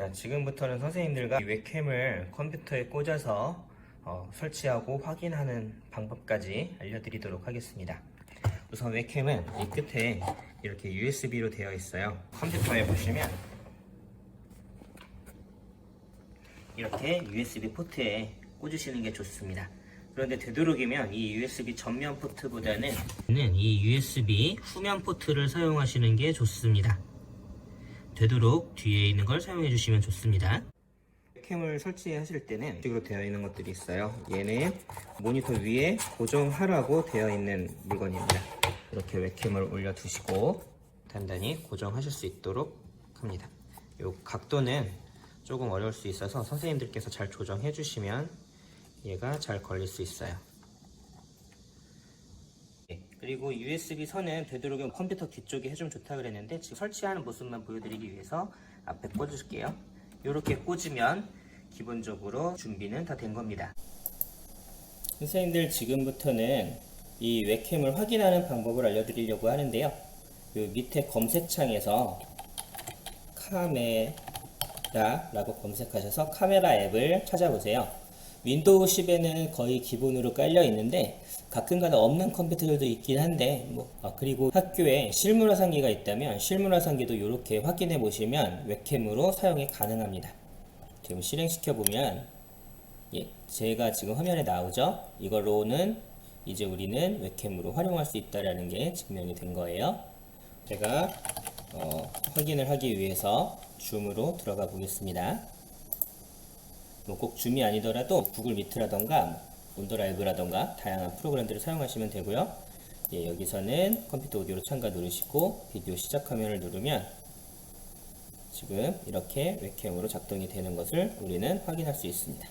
자, 지금부터는 선생님들과 이 웹캠을 컴퓨터에 꽂아서 어, 설치하고 확인하는 방법까지 알려드리도록 하겠습니다. 우선 웹캠은 이 끝에 이렇게 USB로 되어 있어요. 컴퓨터에 보시면 이렇게 USB 포트에 꽂으시는 게 좋습니다. 그런데 되도록이면 이 USB 전면 포트보다는 이 USB 후면 포트를 사용하시는 게 좋습니다. 되도록 뒤에 있는 걸 사용해 주시면 좋습니다. 캠을 설치하실 때는 식으로 되어 있는 것들이 있어요. 얘는 모니터 위에 고정하라고 되어 있는 물건입니다. 이렇게 웹캠을 올려 두시고 단단히 고정하실 수 있도록 합니다. 이 각도는 조금 어려울 수 있어서 선생님들께서 잘 조정해 주시면 얘가 잘 걸릴 수 있어요. 네, 그리고 USB 선은 되도록이면 컴퓨터 뒤쪽에 해주면 좋다 그랬는데 지금 설치하는 모습만 보여드리기 위해서 앞에 꽂을게요. 이렇게 꽂으면 기본적으로 준비는 다 된 겁니다. 선생님들 지금부터는 이 웹캠을 확인하는 방법을 알려드리려고 하는데요. 요 밑에 검색창에서 카메라라고 검색하셔서 카메라 앱을 찾아보세요. 윈도우 10에는 거의 기본으로 깔려 있는데 가끔가다 없는 컴퓨터들도 있긴 한데 뭐 아, 그리고 학교에 실물 화상기가 있다면 실물 화상기도 이렇게 확인해 보시면 웹캠으로 사용이 가능합니다. 지금 실행시켜 보면 예, 제가 지금 화면에 나오죠? 이걸로는 이제 우리는 웹캠으로 활용할 수 있다라는 게 증명이 된 거예요. 제가 어, 확인을 하기 위해서 줌으로 들어가 보겠습니다. 뭐꼭 줌이 아니더라도 구글 미트라던가 온더라이브라던가 다양한 프로그램들을 사용하시면 되고요. 예, 여기서는 컴퓨터 오디오로 참가 누르시고 비디오 시작 화면을 누르면 지금 이렇게 웹캠으로 작동이 되는 것을 우리는 확인할 수 있습니다.